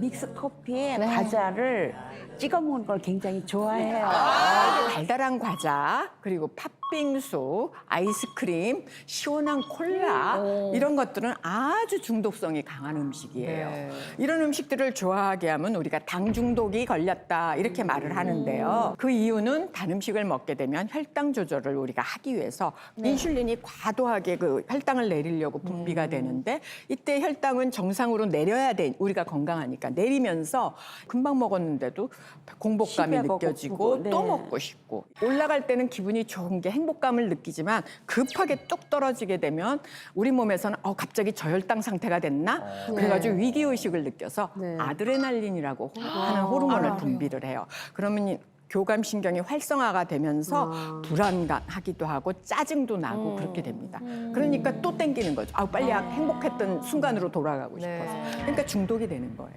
믹스 커피에 네. 과자를 찍어 먹는 걸 굉장히 좋아해요. 달달한 과자, 그리고 팥 빙수, 아이스크림, 시원한 콜라 이런 것들은 아주 중독성이 강한 음식이에요. 네. 이런 음식들을 좋아하게 하면 우리가 당 중독이 걸렸다 이렇게 말을 하는데요. 그 이유는 단 음식을 먹게 되면 혈당 조절을 우리가 하기 위해서 인슐린이 과도하게 그 혈당을 내리려고 분비가 되는데 이때 혈당은 정상으로 내려야 돼 우리가 건강하니까 내리면서 금방 먹었는데도 공복감이 느껴지고 고프고, 또 네. 먹고 싶고 올라갈 때는 기분이 좋은 게 행 복감을 느끼지만 급하게 뚝 떨어지게 되면 우리 몸에서는 어 갑자기 저혈당 상태가 됐나 그래가지고 위기 의식을 느껴서 네. 아드레날린이라고 호- 하는 호르몬을 분비를 해요. 그러면 이 교감 신경이 활성화가 되면서 불안하기도 하고 짜증도 나고 그렇게 됩니다. 그러니까 또 땡기는 거죠. 아 빨리 행복했던 순간으로 돌아가고 싶어서. 그러니까 중독이 되는 거예요.